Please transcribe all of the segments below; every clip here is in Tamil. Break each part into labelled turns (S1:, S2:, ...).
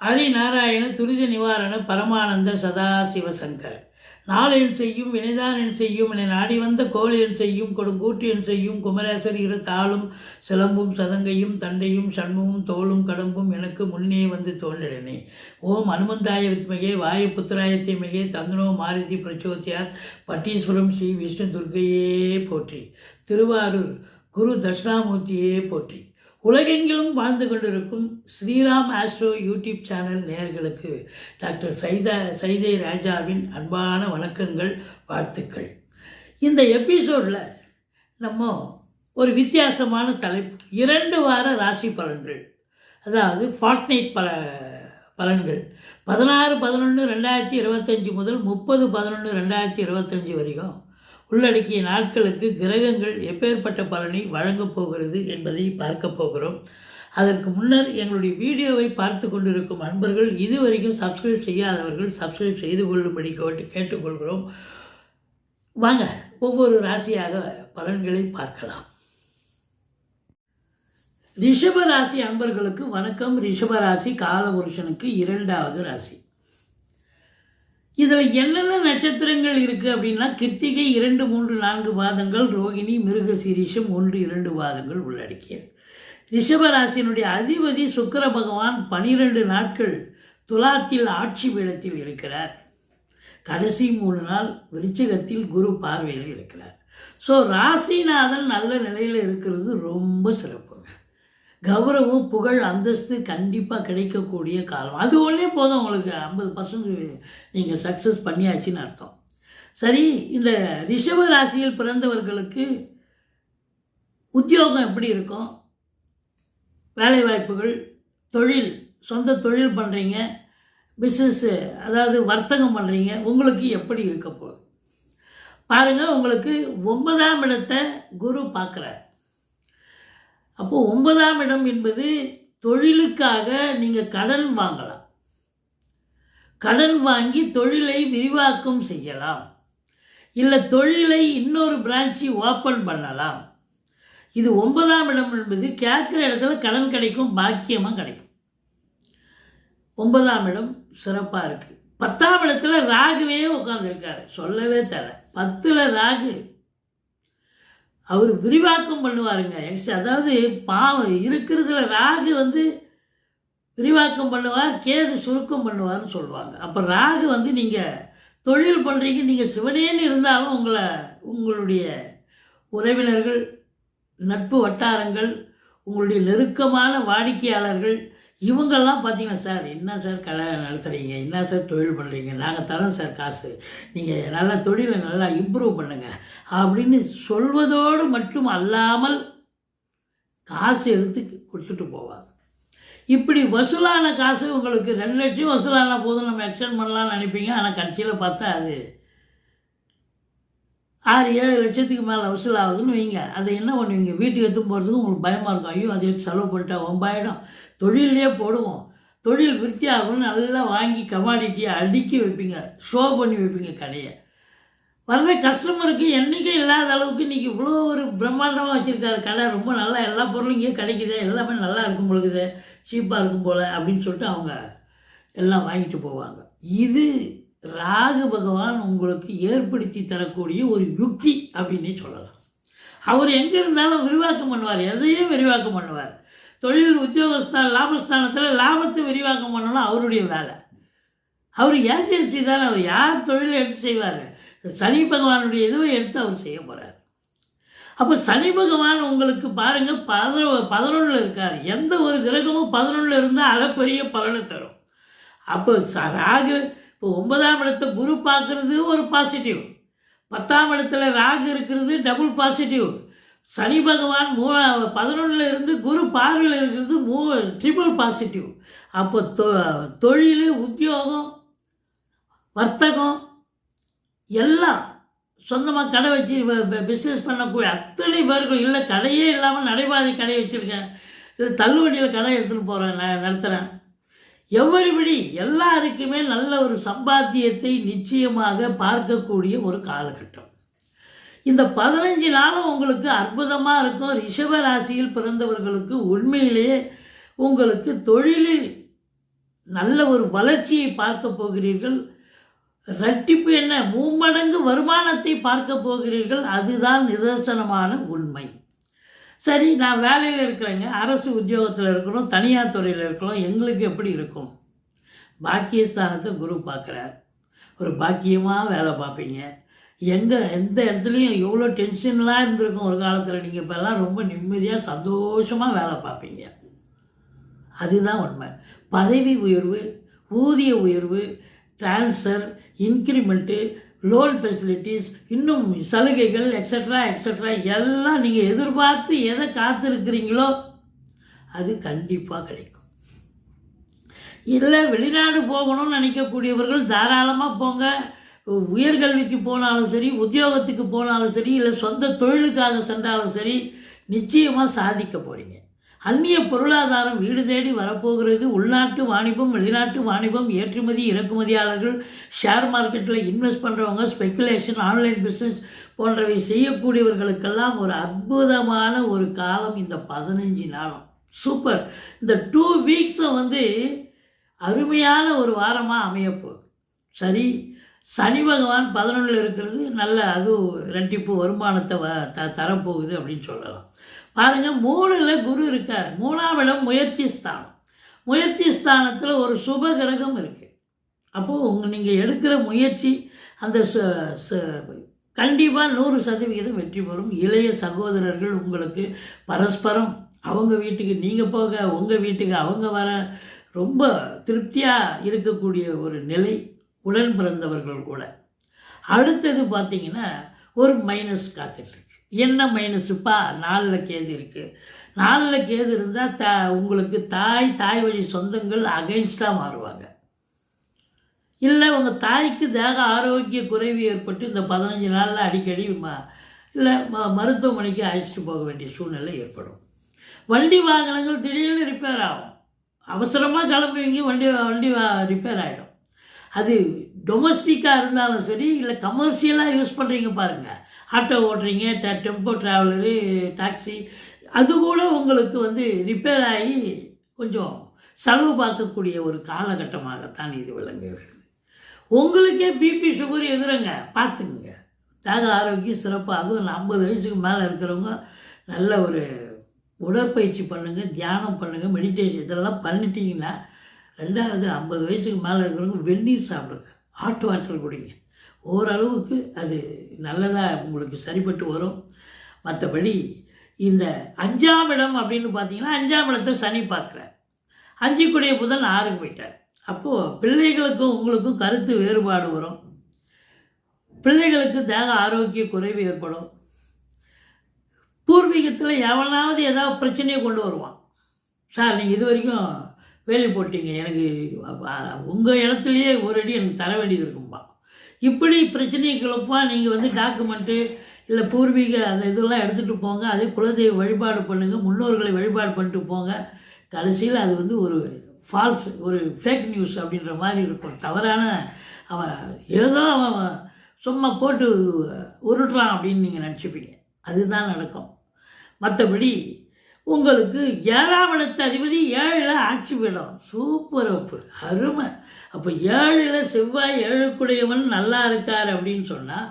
S1: ஹரிநாராயண துரித நிவாரண பரமானந்த சதாசிவசங்கர நாளில் செய்யும் வினைதான் செய்யும் என நாடி வந்த கோழியில் செய்யும் கொடும் கூட்டியன் செய்யும் குமரேசர் இரு தாளும் சிலம்பும் சதங்கையும் தண்டையும் சண்முகம் தோளும் கடம்பும் எனக்கு முன்னே வந்து தோன்றினே. ஓம் அனுமந்தாய வித்மகே வாயு புத்திராய தீமகே தந்தனோ மாருதி பிரச்சோத்தியாத் பட்டீஸ்வரம் ஸ்ரீ விஷ்ணு துர்க்கையே போற்றி. திருவாரூர் குரு தட்சிணாமூர்த்தியே போற்றி. உலகெங்கிலும் வாழ்ந்து கொண்டிருக்கும் ஸ்ரீராம் ஆஸ்ட்ரோ யூடியூப் சேனல் நேயர்களுக்கு டாக்டர் சைதா சைதை ராஜாவின் அன்பான வணக்கங்கள் வாழ்த்துக்கள். இந்த எபிசோடில் நம்ம ஒரு வித்தியாசமான தலைப்பு இரண்டு வார ராசி பலன்கள். அதாவது ஃபார்ட்நைட் பல பலன்கள். பதினாறு பதினொன்று ரெண்டாயிரத்தி இருபத்தஞ்சி முதல் முப்பது பதினொன்று ரெண்டாயிரத்தி இருபத்தஞ்சி வரைக்கும் உள்ளடக்கிய நாட்களுக்கு கிரகங்கள் எப்பேற்பட்ட பலனை வழங்கப் போகிறது என்பதை பார்க்க போகிறோம். அதற்கு முன்னர் எங்களுடைய வீடியோவை பார்த்து கொண்டிருக்கும் அன்பர்கள் இதுவரைக்கும் சப்ஸ்கிரைப் செய்யாதவர்கள் சப்ஸ்கிரைப் செய்து கொள்ளும்படி கேட்டு கேட்டுக்கொள்கிறோம். வாங்க ஒவ்வொரு ராசியாக பலன்களை பார்க்கலாம். ரிஷபராசி அன்பர்களுக்கு வணக்கம். ரிஷபராசி காலபுருஷனுக்கு இரண்டாவது ராசி. இதில் என்னென்ன நட்சத்திரங்கள் இருக்குது அப்படின்னா கிருத்திகை இரண்டு மூன்று நான்கு பாதங்கள் ரோகிணி மிருக சீரிஷம் ஒன்று இரண்டு பாதங்கள் உள்ளடக்கியது. ரிஷபராசியினுடைய அதிபதி சுக்கர பகவான் பனிரெண்டு நாட்கள் துலாத்தில் ஆட்சி பீடத்தில் இருக்கிறார். கடைசி மூணு நாள் விருச்சகத்தில் குரு பார்வையில் இருக்கிறார். ஸோ ராசிநாதன் நல்ல நிலையில் இருக்கிறது ரொம்ப சிறப்பு. கௌரவம் புகழ் அந்தஸ்து கண்டிப்பாக கிடைக்கக்கூடிய காலம். அது ஒன்றே போதும் உங்களுக்கு. ஐம்பது பர்சன்ட் நீங்கள் சக்ஸஸ் பண்ணியாச்சுன்னு அர்த்தம். சரி இந்த ரிஷப ராசியில் பிறந்தவர்களுக்கு உத்தியோகம் எப்படி இருக்கும்? வேலைவாய்ப்புகள் தொழில் சொந்த தொழில் பண்ணுறீங்க பிஸ்னஸ்ஸு அதாவது வர்த்தகம் பண்ணுறீங்க உங்களுக்கு எப்படி இருக்க போகுது? பாருங்கள் உங்களுக்கு ஒன்பதாம் இடத்தை குரு பார்க்குறார். அப்போது ஒன்பதாம் இடம் என்பது தொழிலுக்காக நீங்கள் கடன் வாங்கலாம். கடன் வாங்கி தொழிலை விரிவாக்கம் செய்யலாம். இல்லை தொழிலை இன்னொரு பிரான்ச்சி ஓப்பன் பண்ணலாம். இது ஒன்பதாம் இடம் என்பது கேட்குற இடத்துல கடன் கிடைக்கும் பாக்கியமாக கிடைக்கும். ஒன்பதாம் இடம் சிறப்பாக இருக்குது பத்தாம் இடத்துல ராகுவே உட்காந்துருக்காரு சொல்லவே தர பத்தில் ராகு அவர் விரிவாக்கம் பண்ணுவாருங்க. எக்ஸ் அதாவது பாவம் இருக்கிறதுல ராகு வந்து விரிவாக்கம் பண்ணுவார் கேது சுருக்கம் பண்ணுவார்னு சொல்லுவாங்க. அப்போ ராகு வந்து நீங்கள் தொழில் பண்ணுறீங்க நீங்கள் சிவனேன்னு இருந்தாலும் உங்களை உங்களுடைய உறவினர்கள் நட்பு வட்டாரங்கள் உங்களுடைய நெருக்கமான வாடிக்கையாளர்கள் இவங்கெல்லாம் பார்த்தீங்கன்னா சார் என்ன சார் கடை நடத்துகிறீங்க என்ன சார் தொழில் பண்ணுறீங்க நாங்கள் தரோம் சார் காசு. நீங்கள் நல்லா தொழிலை நல்லா இம்ப்ரூவ் பண்ணுங்கள் அப்படின்னு சொல்வதோடு மட்டும் அல்லாமல் காசு எடுத்து கொடுத்துட்டு போவாங்க. இப்படி வசூலான காசு உங்களுக்கு ரெண்டு லட்சம் வசூலான போதும். நம்ம எக்ஸ்டெண்ட் பண்ணலாம்னு நினைப்பீங்க. ஆனால் கடைசியில் பார்த்தா அது ஆறு ஏழு லட்சத்துக்கு மேலே வசூல் ஆகுதுன்னு வைங்க. அதை என்ன பண்ணுவீங்க? வீட்டுக்கு எடுத்து போகிறதுக்கு உங்களுக்கு பயமாக இருக்கும். ஐயோ அதை எடுத்து செலவு பண்ணிட்டா ஒம்பாயிடும். தொழிலே போடுவோம். தொழில் விருத்தி ஆகும்னு நல்லா வாங்கி கமாடிட்டியை அடுக்கி வைப்பீங்க. ஷோ பண்ணி வைப்பீங்க கடையை. வர்ற கஸ்டமருக்கு என்றைக்கும் இல்லாத அளவுக்கு இன்றைக்கி இவ்வளோ ஒரு பிரம்மாண்டமாக வச்சுருக்காரு. கடை ரொம்ப நல்லா எல்லா பொருளும் இங்கே கிடைக்குது. எல்லாமே நல்லா இருக்கும் பொழுது சீப்பாக இருக்கும் போல் அப்படின்னு சொல்லிட்டு அவங்க எல்லாம் வாங்கிட்டு போவாங்க. இது ராகு பகவான் உங்களுக்கு ஏற்படுத்தி தரக்கூடிய ஒரு யுக்தி அப்படின்னே சொல்லலாம். அவர் எங்கே இருந்தாலும் விரிவாக்கம் பண்ணுவார் எதையும் விரிவாக்கம் பண்ணுவார். தொழில் உத்தியோகஸ்தான் லாபஸ்தானத்தில் லாபத்தை விரிவாக்கம் பண்ணணும் அவருடைய வேலை. அவர் ஏஜென்சி தானே அவர் யார் தொழிலை எடுத்து செய்வார்? சனி பகவானுடைய இதுவை எடுத்து அவர் செய்ய போகிறார் அப்போ சனி பகவான் உங்களுக்கு பாருங்கள் பதினொ பதினொன்றில் இருக்கார். எந்த ஒரு கிரகமும் பதினொன்றில் இருந்தால் அளப்பெரிய பலனை தரும். அப்போ ச- ராகு இப்போ ஒன்பதாம் இடத்தை குரு பார்க்குறது ஒரு பாசிட்டிவ் பத்தாம் இடத்துல ராகு இருக்கிறது டபுள் பாசிட்டிவ் சனி பகவான் மூ பதினொன்றில் இருந்து குரு பார்வையில் இருக்கிறது மூ ட்ரிபிள் பாசிட்டிவ் அப்போ தொ தொழில் உத்தியோகம் வர்த்தகம் எல்லாம் சொந்தமாக கடை வச்சு பிஸ்னஸ் பண்ணக்கூடிய அத்தனை பேர்கள் இல்லை கடையே இல்லாமல் நடைபாதை கடை வச்சுருக்கேன். இல்லை தள்ளுவண்டியில் கடை எடுத்துகிட்டு போகிறேன் நான் நடத்துகிறேன் எவ்வரிபடி எல்லாருக்குமே நல்ல ஒரு சம்பாத்தியத்தை நிச்சயமாக பார்க்கக்கூடிய ஒரு காலகட்டம். இந்த பதினஞ்சு நாளும் உங்களுக்கு அற்புதமாக இருக்கும். ரிஷப ராசியில் பிறந்தவர்களுக்கு உண்மையிலேயே உங்களுக்கு தொழிலில் நல்ல ஒரு வளர்ச்சியை பார்க்க போகிறீர்கள். ரட்டிப்பு என்ன? மூமடங்கு வருமானத்தை பார்க்க போகிறீர்கள். அதுதான் நிதர்சனமான உண்மை. சரி நான் வேலையில் இருக்கிறேங்க. அரசு உத்தியோகத்தில் இருக்கிறோம் தனியார் துறையில் இருக்கிறோம். எங்களுக்கு எப்படி இருக்கும்? பாக்கியஸ்தானத்தை குரு பார்க்குறார். ஒரு பாக்கியமாக வேலை பார்ப்பீங்க. எங்கே எந்த இடத்துலையும் எவ்வளோ டென்ஷன்லாம் இருந்திருக்கும் ஒரு காலத்தில். நீங்கள் இப்போல்லாம் ரொம்ப நிம்மதியாக சந்தோஷமாக வேலை பார்ப்பீங்க. அதுதான் உண்மை. பதவி உயர்வு ஊதிய உயர்வு ட்ரான்ஸ்ஃபர் இன்க்ரிமெண்ட்டு லோன் ஃபெசிலிட்டிஸ் இன்னும் சலுகைகள் எக்ஸட்ரா எக்ஸட்ரா எல்லாம் நீங்கள் எதிர்பார்த்து எதை காத்திருக்கிறீங்களோ அது கண்டிப்பாக கிடைக்கும். இல்லை வெளிநாடு போகணும்னு நினைக்கக்கூடியவர்கள் தாராளமாக போங்க. உயர்கல்விக்கு போனாலும் சரி உத்தியோகத்துக்கு போனாலும் சரி இல்லை சொந்த தொழிலுக்காக சென்றாலும் சரி நிச்சயமாக சாதிக்க போகிறீங்க அந்நிய பொருளாதாரம் வீடு தேடி வரப்போகிறது. உள்நாட்டு வாணிபம் வெளிநாட்டு வாணிபம் ஏற்றுமதி இறக்குமதியாளர்கள் ஷேர் மார்க்கெட்டில் இன்வெஸ்ட் பண்ணுறவங்க ஸ்பெக்குலேஷன் ஆன்லைன் பிஸ்னஸ் போன்றவை செய்யக்கூடியவர்களுக்கெல்லாம் ஒரு அற்புதமான ஒரு காலம் இந்த பதினஞ்சு நாளும். சூப்பர். இந்த டூ வீக்ஸும் வந்து அருமையான ஒரு வாரமாக அமையப்போகுது. சரி சனி பகவான் பதினொன்றில் இருக்கிறது. நல்ல அது ரெட்டிப்பு வருமானத்தை வ த தரப்போகுது அப்படின்னு சொல்லலாம். பாருங்கள் மூணில் குரு இருக்கார். மூணாம் இடம் முயற்சி ஸ்தானம். முயற்சி ஸ்தானத்தில் ஒரு சுப கிரகம் இருக்குது அப்போது உங்கள் நீங்கள் எடுக்கிற முயற்சி அந்த கண்டிப்பாக நூறு சதவிகிதம் வெற்றி பெறும். இளைய சகோதரர்கள் உங்களுக்கு பரஸ்பரம். அவங்க வீட்டுக்கு நீங்கள் போக உங்கள் வீட்டுக்கு அவங்க வர ரொம்ப திருப்தியாக இருக்கக்கூடிய ஒரு நிலை உடன் பிறந்தவர்கள் கூட. அடுத்தது பார்த்தீங்கன்னா ஒரு மைனஸ் காத்துட்ருக்கு என்ன மைனஸுப்பா? நாலில் கேது இருக்குது நாலில் கேது இருந்தால் த உங்களுக்கு தாய் தாய் வழி சொந்தங்கள் அகைன்ஸ்டாக மாறுவாங்க. இல்லை உங்கள் தாய்க்கு தேக ஆரோக்கிய குறைவு ஏற்பட்டு இந்த பதினஞ்சு நாளில் அடிக்கடி ம இல்லை ம மருத்துவமனைக்கு அழைச்சிட்டு போக வேண்டிய சூழ்நிலை ஏற்படும். வண்டி வாகனங்கள் திடீர்னு ரிப்பேர் ஆகும். அவசரமாக கிளம்புவீங்க வண்டி வண்டி ரிப்பேர் ஆகிடும் அது டொமஸ்டிக்காக இருந்தாலும் சரி இல்லை கமர்ஷியலாக யூஸ் பண்ணுறீங்க பாருங்கள் ஆட்டோ ஓட்டுறீங்க ட டெம்போ ட்ராவலரு டாக்ஸி அது கூட உங்களுக்கு வந்து ரிப்பேர் ஆகி கொஞ்சம் செலவு பார்க்கக்கூடிய ஒரு காலகட்டமாகத்தான் இது விளங்குகிறது. உங்களுக்கே பிபி சுகர் எதுறங்க பார்த்துக்குங்க. தாக ஆரோக்கியம் சிறப்பாக அதுவும் ஐம்பது வயசுக்கு மேலே இருக்கிறவங்க நல்ல ஒரு உடற்பயிற்சி பண்ணுங்கள் தியானம் பண்ணுங்கள் மெடிடேஷன் இதெல்லாம் பண்ணிட்டீங்கன்னா ரெண்டாவது ஐம்பது வயசுக்கு மேலே இருக்கிறவங்க வெந்நீர் சாப்பிடுங்க. ஹாட் வாட்டர் குடிங்க. ஓரளவுக்கு அது நல்லதாக உங்களுக்கு சரிப்பட்டு வரும். மற்றபடி இந்த அஞ்சாம் இடம் அப்படின்னு பார்த்தீங்கன்னா அஞ்சாம் இடத்தை சனி பார்க்குறார். அஞ்சுக்குடைய புதன் ஆறுக்கு போயிட்டார். அப்போது பிள்ளைகளுக்கும் உங்களுக்கும் கருத்து வேறுபாடு வரும். பிள்ளைகளுக்கு தேக ஆரோக்கிய குறைவு ஏற்படும். பூர்வீகத்தில் எவனாவது ஏதாவது பிரச்சனையை கொண்டு வருவான். சார் நீங்கள் இது வரைக்கும் வேலை போட்டீங்க. எனக்கு உங்கள் இடத்துலையே ஒரு அடி எனக்கு தர வேண்டியது இருக்கும்பா. இப்படி பிரச்சனைகளுப்பா நீங்கள் வந்து டாக்குமெண்ட்டு இல்லை பூர்வீக அந்த இதெல்லாம் எடுத்துகிட்டு போங்க. அதே குலதெய்வ வழிபாடு பண்ணுங்கள் முன்னோர்களை வழிபாடு பண்ணிட்டு போங்க. கடைசியில் அது வந்து ஒரு ஃபால்ஸ் ஒரு ஃபேக் நியூஸ் அப்படின்ற மாதிரி இருக்கும். தவறான அவன் ஏதோ அவன் சும்மா போட்டு உருட்டுறான் அப்படின்னு நீங்கள் நினச்சிப்பீங்க. அதுதான் நடக்கும். மற்றபடி உங்களுக்கு ஏழாம் இடத்து அதிபதி ஏழில் ஆட்சி விடும் சூப்பர் அப்பு அருமை. அப்போ ஏழில் செவ்வாய் ஏழுக்குடையவன் நல்லா இருக்கார் அப்படின்னு சொன்னால்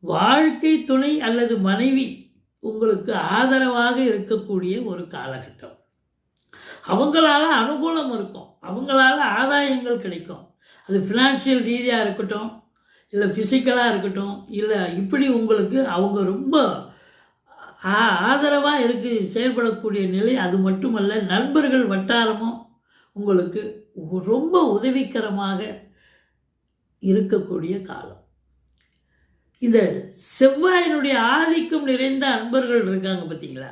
S1: வாழ்க்கை துணை அல்லது மனைவி உங்களுக்கு ஆதரவாக இருக்கக்கூடிய ஒரு காலகட்டம். அவங்களால அனுகூலம் இருக்கும். அவங்களால ஆதாயங்கள் கிடைக்கும். அது ஃபினான்ஷியல் ரீதியாக இருக்கட்டும் இல்லை ஃபிசிக்கலாக இருக்கட்டும் இல்லை இப்படி உங்களுக்கு அவங்க ரொம்ப ஆதரவாக இருக்கு செயல்படக்கூடிய நிலை அது மட்டுமல்ல நண்பர்கள் வட்டாரமும் உங்களுக்கு ரொம்ப உதவிகரமாக இருக்கக்கூடிய காலம். இந்த செவ்வாயினுடைய ஆதிக்கம் நிறைந்த அன்பர்கள் இருக்காங்க பார்த்தீங்களா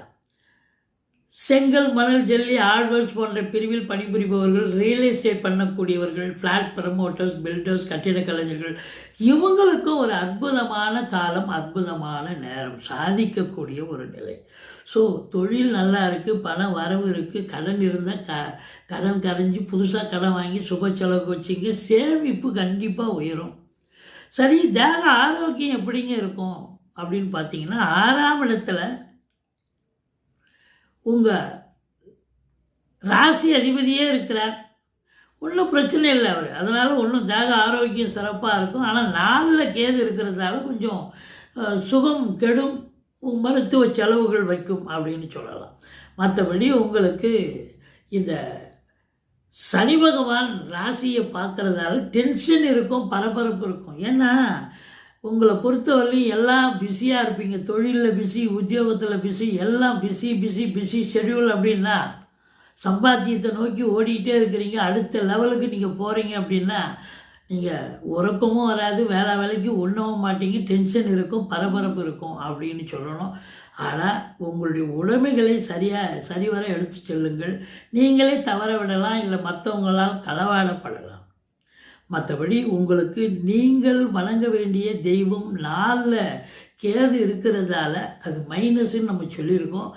S1: செங்கல் மணல் ஜல்லி ஆழ்வர்ஸ் போன்ற பிரிவில் பணிபுரிபவர்கள் ரியல் எஸ்டேட் பண்ணக்கூடியவர்கள் ஃப்ளாட் ப்ரமோட்டர்ஸ் பில்டர்ஸ் கட்டிட கலைஞர்கள். இவங்களுக்கும் ஒரு அற்புதமான காலம் அற்புதமான நேரம் சாதிக்கக்கூடிய ஒரு நிலை. ஸோ தொழில் நல்லா இருக்குது பணம் வரவு இருக்குது கடன் இருந்தால் க கடன் கரைஞ்சி புதுசாக கடன் வாங்கி சுப செலவுக்கு வச்சிங்க சேமிப்பு கண்டிப்பாக உயரும். சரி தேக ஆரோக்கியம் எப்படிங்க இருக்கும்? அப்படின்னு பார்த்தீங்கன்னா ஆறாம் இடத்துல உங்கள் ராசி அதிபதியே இருக்கிறார். ஒன்றும் பிரச்சனை இல்லை அவர். அதனால் ஒன்றும் தேக ஆரோக்கியம் சிறப்பாக இருக்கும். ஆனால் நாளில் கேது இருக்கிறதால கொஞ்சம் சுகம் கெடும். மருத்துவ செலவுகள் வைக்கும் அப்படின்னு சொல்லலாம். மற்றபடி உங்களுக்கு இந்த சனி பகவான் ராசியை பார்க்குறதால டென்ஷன் இருக்கும் பரபரப்பு இருக்கும். ஏன்னா உங்களை பொறுத்தவரையும் எல்லாம் பிஸியாக இருப்பீங்க. தொழிலில் பிஸி உத்தியோகத்தில் பிஸி எல்லாம் பிஸி பிஸி பிஸி ஷெட்யூல் அப்படின்னா சம்பாத்தியத்தை நோக்கி ஓடிக்கிட்டே இருக்கிறீங்க. அடுத்த லெவலுக்கு நீங்கள் போகிறீங்க அப்படின்னா நீங்கள் உறக்கமும் வராது வேலை வேலைக்கு உண்ணவும் மாட்டீங்க. டென்ஷன் இருக்கும் பரபரப்பு இருக்கும் அப்படின்னு சொல்லணும். ஆனால் உங்களுடைய உடைமைகளை சரியாக சரிவர எடுத்து செல்லுங்கள். நீங்களே தவற விடலாம் இல்லை மற்றவங்களால் களவாடப்படலாம். மற்றபடி உங்களுக்கு நீங்கள் வணங்க வேண்டிய தெய்வம் நாளில் கேது இருக்கிறதால அது மைனஸ்ன்னு நம்ம சொல்லியிருக்கோம்.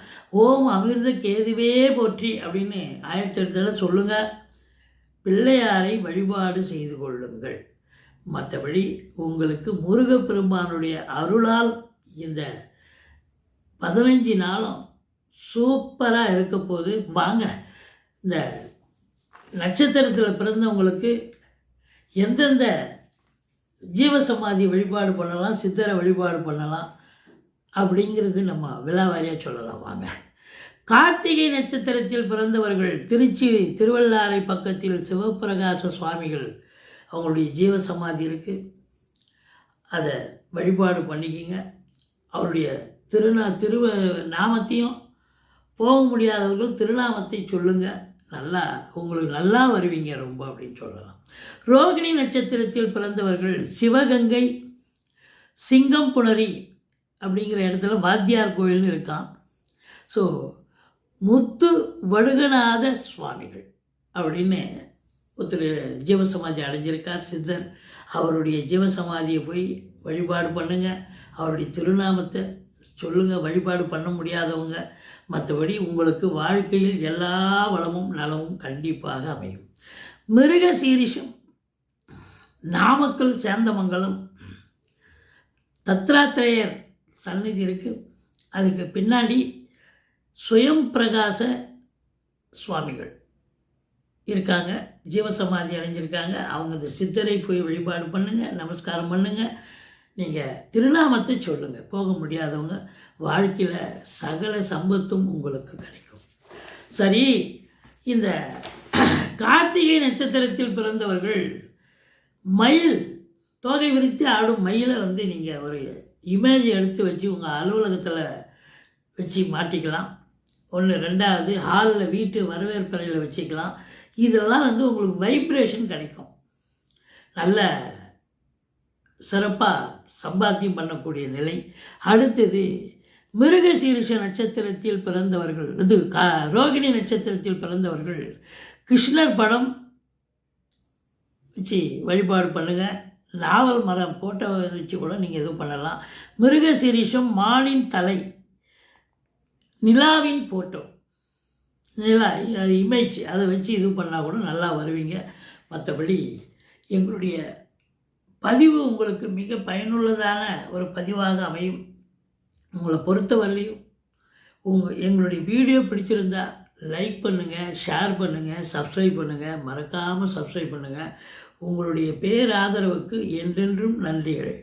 S1: ஓம் அமிர்த கேதுவே போற்றி அப்படின்னு ஆயிரத்தி எட்டுல சொல்லுங்கள் பிள்ளையாரை வழிபாடு செய்து கொள்ளுங்கள். மற்றபடி உங்களுக்கு முருகப்பெருமானுடைய அருளால் இந்த பதினஞ்சு நாளும் சூப்பராக இருக்க போது வாங்க இந்த நட்சத்திரத்தில் பிறந்தவங்களுக்கு எந்தெந்த ஜீவசமாதி வழிபாடு பண்ணலாம் சித்தரை வழிபாடு பண்ணலாம் அப்படிங்கிறது நம்ம விழாவாரியாக சொல்லலாம் வாங்க. கார்த்திகை நட்சத்திரத்தில் பிறந்தவர்கள் திருச்சி திருவள்ளாறை பக்கத்தில் சிவப்பிரகாச சுவாமிகள் அவங்களுடைய ஜீவசமாதி இருக்குது அதை வழிபாடு பண்ணிக்கிங்க. அவருடைய திருநா திருவ நாமத்தையும் போக முடியாதவர்கள் திருநாமத்தை சொல்லுங்கள் நல்லா உங்களுக்கு நல்லா வருவீங்க ரொம்ப அப்படின்னு சொல்லலாம். ரோகிணி நட்சத்திரத்தில் பிறந்தவர்கள் சிவகங்கை சிங்கம் புணரி அப்படிங்கிற இடத்துல வாத்தியார் கோயில்னு இருக்கான். ஸோ முத்து வடுகநாத சுவாமிகள் அப்படின்னு ஒருத்தர் ஜீவசமாதி அடைஞ்சிருக்கார் சித்தர். அவருடைய ஜீவசமாதியை போய் வழிபாடு பண்ணுங்கள் அவருடைய திருநாமத்தை சொல்லுங்கள் வழிபாடு பண்ண முடியாதவங்க. மற்றபடி உங்களுக்கு வாழ்க்கையில் எல்லா வளமும் நலமும் கண்டிப்பாக அமையும். மிருக சீரிஷம் நாமக்கல் சேந்தமங்கலம் தத்ராத்திரேயர் சந்நிதி இருக்குது அதுக்கு பின்னாடி சுயம் பிரகாச சுவாமிகள் இருக்காங்க. ஜீவசமாதி அடைஞ்சிருக்காங்க. அவங்க இந்த சித்தரை போய் வழிபாடு பண்ணுங்கள் நமஸ்காரம் பண்ணுங்கள் நீங்கள் திருநாமத்தை சொல்லுங்கள் போக முடியாதவங்க வாழ்க்கையில் சகல சம்பத்தும் உங்களுக்கு கிடைக்கும். சரி இந்த கார்த்திகை நட்சத்திரத்தில் பிறந்தவர்கள் மயில் தோகை விரித்து ஆடும் மயிலை வந்து நீங்கள் ஒரு இமேஜ் எடுத்து வச்சு உங்கள் அலுவலகத்தில் வச்சு மாட்டிக்கலாம். ஒன்று ரெண்டாவது ஹாலில் வீட்டு வரவேற்பறையில் வச்சுக்கலாம். இதெல்லாம் வந்து உங்களுக்கு வைப்ரேஷன் கிடைக்கும். நல்ல சிறப்பாக சம்பாத்தியம் பண்ணக்கூடிய நிலை. அடுத்தது மிருகசீரிஷ நட்சத்திரத்தில் பிறந்தவர்கள் இது கா ரோகிணி நட்சத்திரத்தில் பிறந்தவர்கள் கிருஷ்ணர் படம் வச்சு வழிபாடு பண்ணுங்கள் நாவல் மரம் போட்டோ வச்சு கூட நீங்கள் எதுவும் பண்ணலாம். மிருகசீரிஷம் மானின் தலை நிலாவின் போட்டோ. நிலா இமேஜ் அதை வச்சு இது பண்ணால் கூட நல்லா வருவீங்க. மற்றபடி எங்களுடைய பதிவு உங்களுக்கு மிக பயனுள்ளதான ஒரு பதிவாக அமையும். உங்களை பொறுத்தவரையும் உங்கள் எங்களுடைய வீடியோ பிடிச்சிருந்தா லைக் பண்ணுங்கள் ஷேர் பண்ணுங்கள் சப்ஸ்கிரைப் பண்ணுங்கள் மறக்காமல் சப்ஸ்கிரைப் பண்ணுங்கள் உங்களுடைய பேராதரவுக்கு என்றென்றும் நன்றிகள்.